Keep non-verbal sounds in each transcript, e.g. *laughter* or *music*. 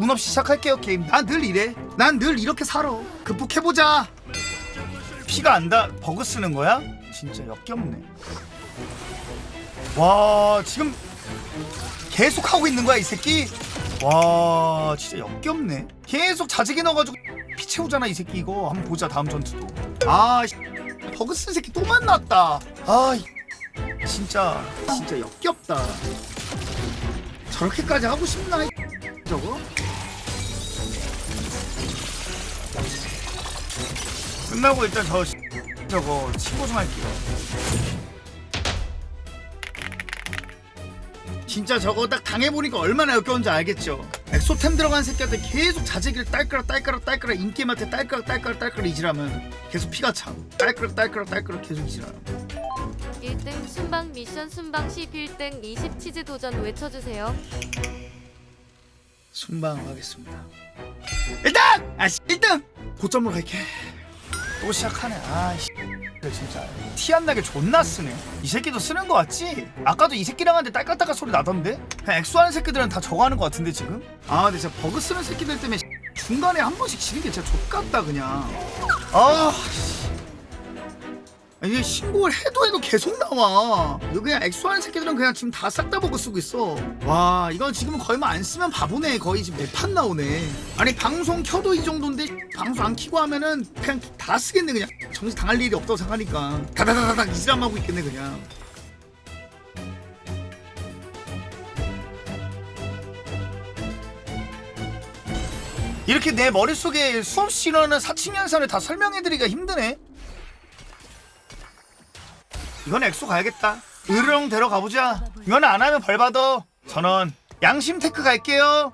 운 없이 시작할게요 게임. 난 늘 이래. 난 늘 이렇게 살아. 극복해보자. 피가 안다 버그 쓰는 거야? 진짜 역겹네. 와 지금 계속 하고 있는 거야 이 새끼? 와 진짜 역겹네. 계속 자직이 넣어가지고 피 채우잖아 이 새끼 이거. 한번 보자 다음 전투도. 아 씨, 버그 쓴 새끼 또 만났다. 아 이- 진짜 진짜 역겹다. 저렇게까지 하고 싶나 이 저거 끝나고 일단 저 씨, 저거 치고 좀 할게요 진짜 저거 딱 당해보니까 얼마나 역겨운지 알겠죠 엑소템 들어간 새끼한테 계속 자재기를 딸까락 딸까락 딸까락 인게임한테 딸까락 딸까락 딸까락 이지라면 계속 피가 차 딸까락 딸까락 딸까락 계속 이지라면 1등 순방 미션 순방 시 빌등 20 치즈 도전 외쳐주세요. 순방하겠습니다. 일단 아 1등 고점으로 갈게. 또 시작하네. 아 씨. *laughs* 진짜 티 안 나게 존나 쓰네. 이 새끼도 쓰는 거 같지? 아까도 이 새끼랑 하는데 딸깍딸깍 소리 나던데? 그냥 액수하는 새끼들은 다 저거 하는 거 같은데 지금? 아 근데 진짜 버그 쓰는 새끼들 때문에 *laughs* 중간에 한 번씩 지는 게 진짜 족같다 그냥. 아 씨. 이게 신고를 해도 해도 계속 나와. 이거 그냥 액수하는 새끼들은 그냥 지금 다 싹다 버그 쓰고 있어. 와, 이건 지금은 거의 뭐 안 쓰면 바보네. 거의 지금 매판 나오네. 아니 방송 켜도 이 정도인데 방송 안 켜고 하면은 그냥 다 쓰겠네 그냥. 정신 당할 일이 없다고 생각하니까 다다다다닥 이지람 하고 있겠네 그냥. 이렇게 내 머릿속에 수없이 일어나는 사칭 현상을 다 설명해드리기가 힘드네. 이건 엑소 가야겠다. 으르렁 데려 가보자. 이건 안 하면 벌 받아. 저는 양심 테크 갈게요.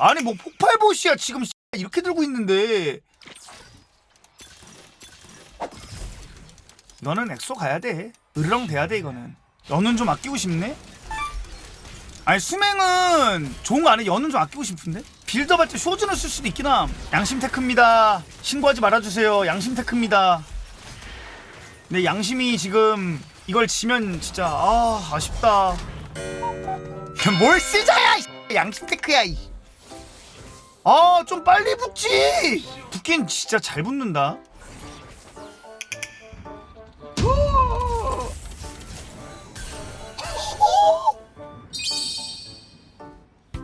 아니 뭐 폭발 보시야 지금 이렇게 들고 있는데. 이거는 엑소 가야 돼. 으르렁 돼야 돼 이거는. 연은 좀 아끼고 싶네. 아니 수맹은 좋은 거 아니야? 연은 좀 아끼고 싶은데? 빌드업 할 때 쇼즈는 쓸 수도 있긴 함. 양심 테크입니다. 신고하지 말아주세요. 양심 테크입니다. 근데 양심이 지금 이걸 지면 진짜 아 아쉽다. 뭘 쓰자야 이 양심 테크야 아 좀 빨리 붙지. 붙긴 진짜 잘 붙는다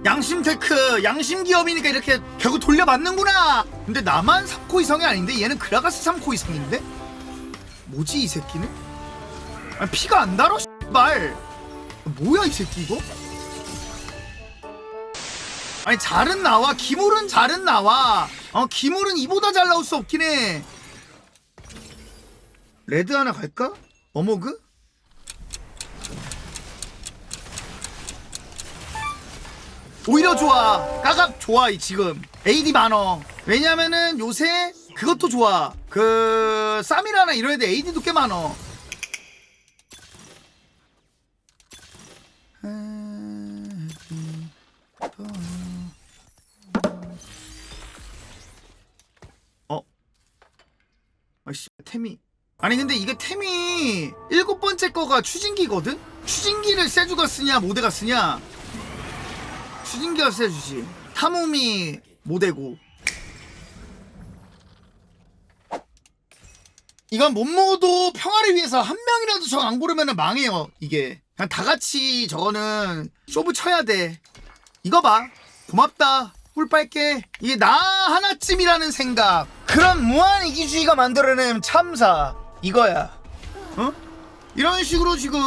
양심 테크, 양심 기업이니까 이렇게 결국 돌려받는구나. 근데 나만 3코 이상이 아닌데 얘는 그라가스 3코 이상인데? 뭐지 이 새끼는? 아니, 피가 안 달아 말. 뭐야 이 새끼 이거? 아니 잘은 나와 기물은 잘은 나와. 어 기물은 이보다 잘 나올 수 없긴 해. 레드 하나 갈까? 어머그? 오히려 좋아. 까갑 좋아 이 지금. AD 많어. 왜냐면은 요새 그것도 좋아. 그 쌈이라나 이런 애들 AD도 꽤 많어. 어? 아씨 템이 아니 근데 이게 템이 일곱 번째 거가 추진기거든? 추진기를 세주가 쓰냐 모데가 쓰냐 추진기가 세주지. 타모미 모데고. 이건 못 먹어도 평화를 위해서 한 명이라도 저 안 고르면 망해요 이게. 그냥 다 같이 저거는 쇼부 쳐야 돼. 이거 봐. 고맙다. 꿀 빨게 이게 나 하나쯤이라는 생각. 그런 무한 이기주의가 만들어낸 참사. 이거야. 어? 이런 식으로 지금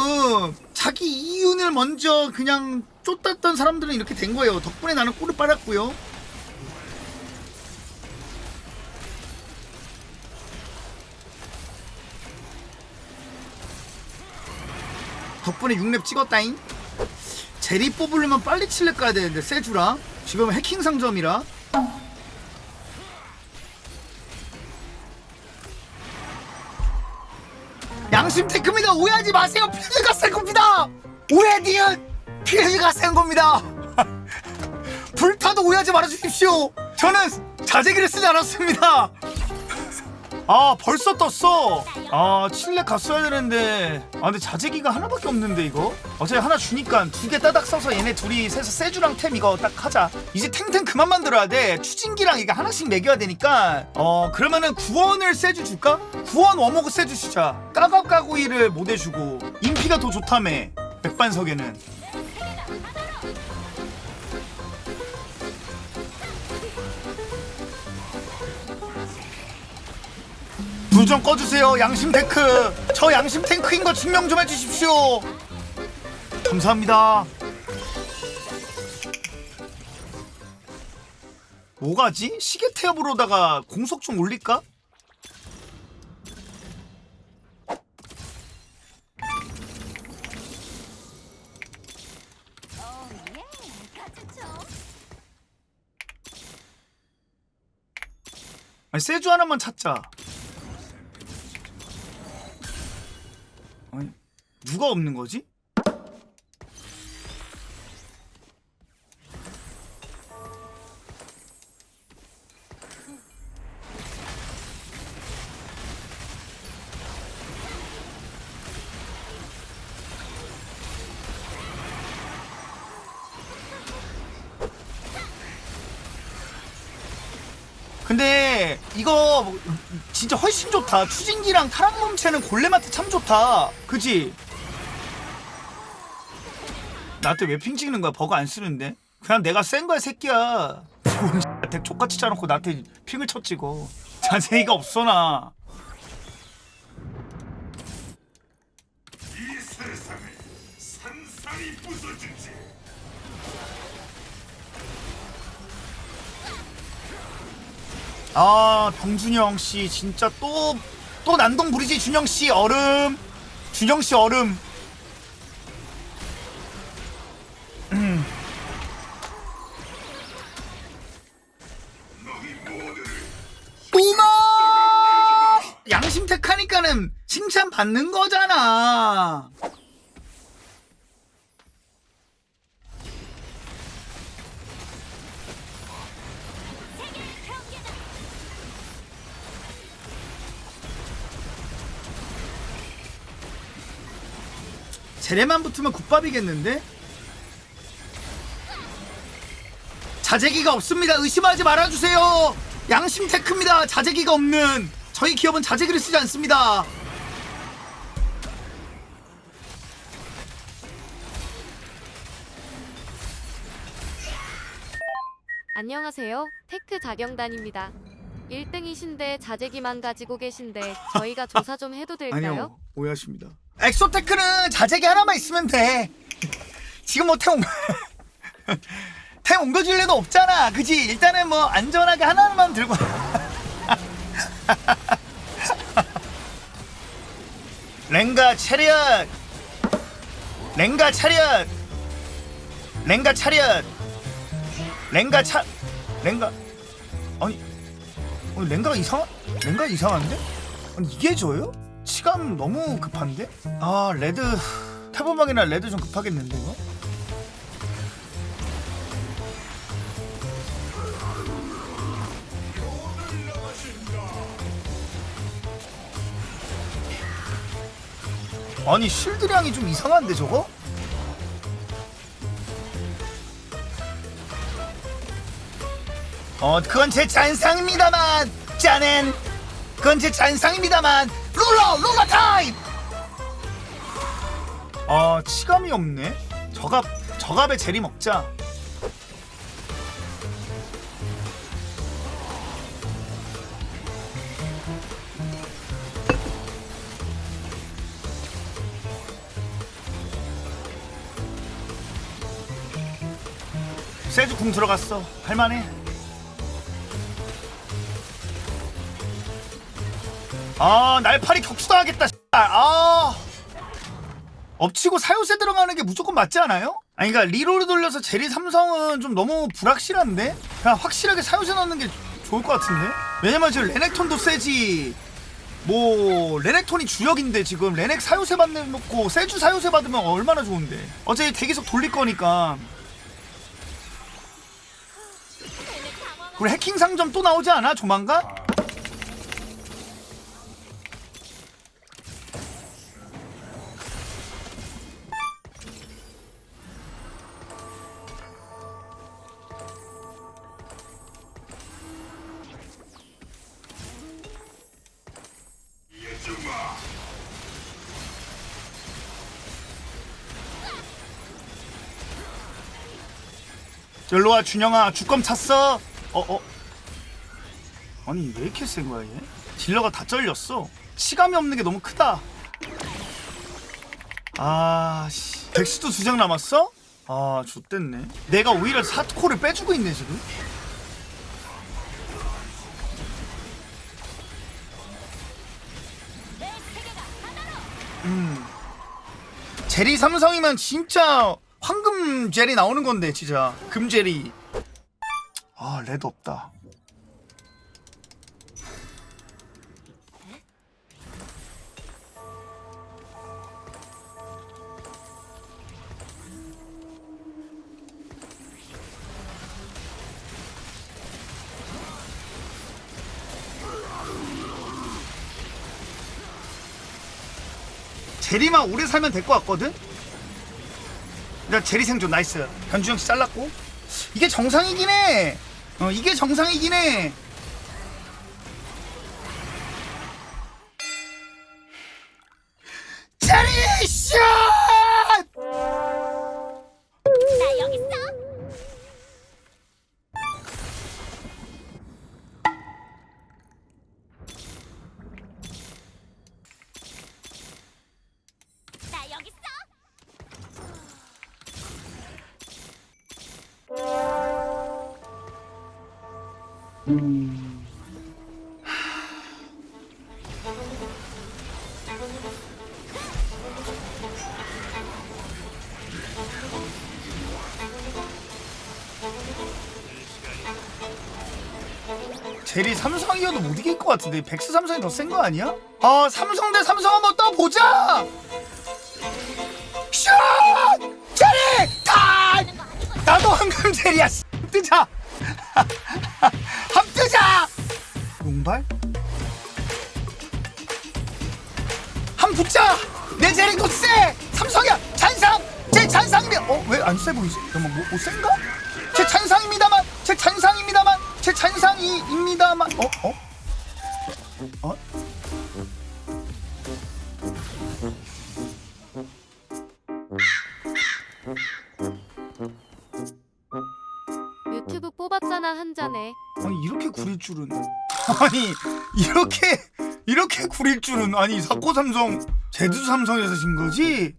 자기 이윤을 먼저 그냥 쫓았던 사람들은 이렇게 된 거예요. 덕분에 나는 꿀을 빨았고요. 덕분에 6렙 찍었다잉. 제리 뽑으려면 빨리 칠렙 가야 되는데 세주라. 지금 해킹 상점이라. 양심 테크입니다. 오해하지 마세요. 필드가 센 겁니다. 오해 니은 필드가 센 겁니다. *laughs* 불타도 오해하지 말아 주십시오. 저는 자재기를 쓰지 않았습니다. 아 벌써 떴어. 아 칠레 갔어야 되는데. 아 근데 자재기가 하나밖에 없는데 이거? 어차피 하나 주니까 두 개 따닥 써서 얘네 둘이 세서 세주랑 템 이거 딱 하자. 이제 탱탱 그만 만들어야 돼. 추진기랑 이거 하나씩 매겨야 되니까. 어 그러면은 구원을 세주 줄까? 구원 워머그 세주 주자. 까갑까구이를 못 해주고. 인피가 더 좋다며. 백반석에는 불 좀 꺼주세요 양심 탱크 저 양심 탱크인 거 증명 좀 해주십시오 감사합니다 뭐가지? 시계 태엽으로다가 공속 좀 올릴까? 아니 세주 하나만 찾자 누가 없는 거지? 근데 이거 진짜 훨씬 좋다. 추진기랑 타락 몸체는 골렘한테 참 좋다. 그지? 나한테 왜 핑 찍는 거야? 버거 안 쓰는데? 그냥 내가 센 거야 새끼야. 뭔덱 *laughs* 족같이 짜놓고 나한테 핑을 쳐 찍어. 자세히가 없어 나. 이 세상을 산산이 부서지지. 아 병준영 씨 진짜 또 또 난동 부리지 준영 씨 얼음. 준영 씨 얼음. 음. 뿜어! 양심 택하니까는 칭찬 받는 거잖아. 재래만 붙으면 국밥이겠는데? 자재기가 없습니다. 의심하지 말아주세요. 양심 테크입니다. 자재기가 없는 저희 기업은 자재기를 쓰지 않습니다. 안녕하세요. 테크 자경단입니다. 1등이신데 자재기만 가지고 계신데 저희가 조사 좀 해도 *laughs* 될까요? 아니요 오해하십니다. 엑소테크는 자재기 하나만 있으면 돼. 지금 뭐템 옮... 템 옮겨줄 일도 없잖아. 그지? 일단은 뭐 안전하게 하나만 들고. *laughs* 랭가 차렷. 랭가 차렷. 랭가 차렷. 랭가 차. 랭가. 아니. 어, 랭가가 이상. 랭가 이상한데? 아니 이게 저요? 시간 너무 급한데? 아 레드 태보방이나 레드 좀 급하겠는데 이거? 아니 실드량이 좀 이상한데 저거? 어 그건 제 잔상입니다만 짜낸 그건 제 잔상입니다만 룰러 룰러 타임! 아 치감이 없네? 저갑 저갑에 제리 먹자 세주 궁 들어갔어 할만해 아 날파리 격추당하겠다 씨발. 아 엎치고 사요새 들어가는 게 무조건 맞지 않아요? 아니 그니까 리로를 돌려서 제리 삼성은 좀 너무 불확실한데? 그냥 확실하게 사요새 넣는 게 좋을 것 같은데? 왜냐면 지금 레넥톤도 세지 뭐 레넥톤이 주력인데 지금 레넥 사요새 받는 놓고 세주 사요새 받으면 얼마나 좋은데 어차피 대기속 돌릴 거니까 우리 해킹 상점 또 나오지 않아? 조만간? 일로와 준영아 주검 찼어 어어? 아니 왜 이렇게 센 거야 얘? 딜러가 다 잘렸어. 치감이 없는 게 너무 크다. 아씨. 백스도 두 장 남았어? 아 좋댔네. 내가 오히려 사코를 빼주고 있네 지금. 음. 제리 삼성이면 진짜 황금 젤이 나오는 건데 진짜. 금 젤이 아 레드 없다. 제리만 오래 살면 될 것 같거든? 일단 제리 생존 나이스. 변주영 씨 잘랐고 이게 정상이긴 해. 어 이게 정상이긴 해. 제리 삼성이어도 못 이길 것 같은데 백스 삼성이 더 센 거 아니야? 아 삼성 대 삼성 한번 떠보자. 슛! 제리 타! 나도 황금 제리야. 씨. 뜨자. *laughs* 용발? 함 붙자. 내더 세. 삼성이야. 잔상. 제 잔상이면 어왜 안 세 보이지? 잠깐만 뭐, 뭐 센가? 제 잔상입니다만. 제 잔상입니다만. 제 잔상이입니다만. 어 어? 어? 유튜브 뽑았잖아 한 잔에. 아니 이렇게 구릴 줄은 아니 이렇게 이렇게 구릴 줄은 아니 사코 삼성 제주 삼성에서 진 거지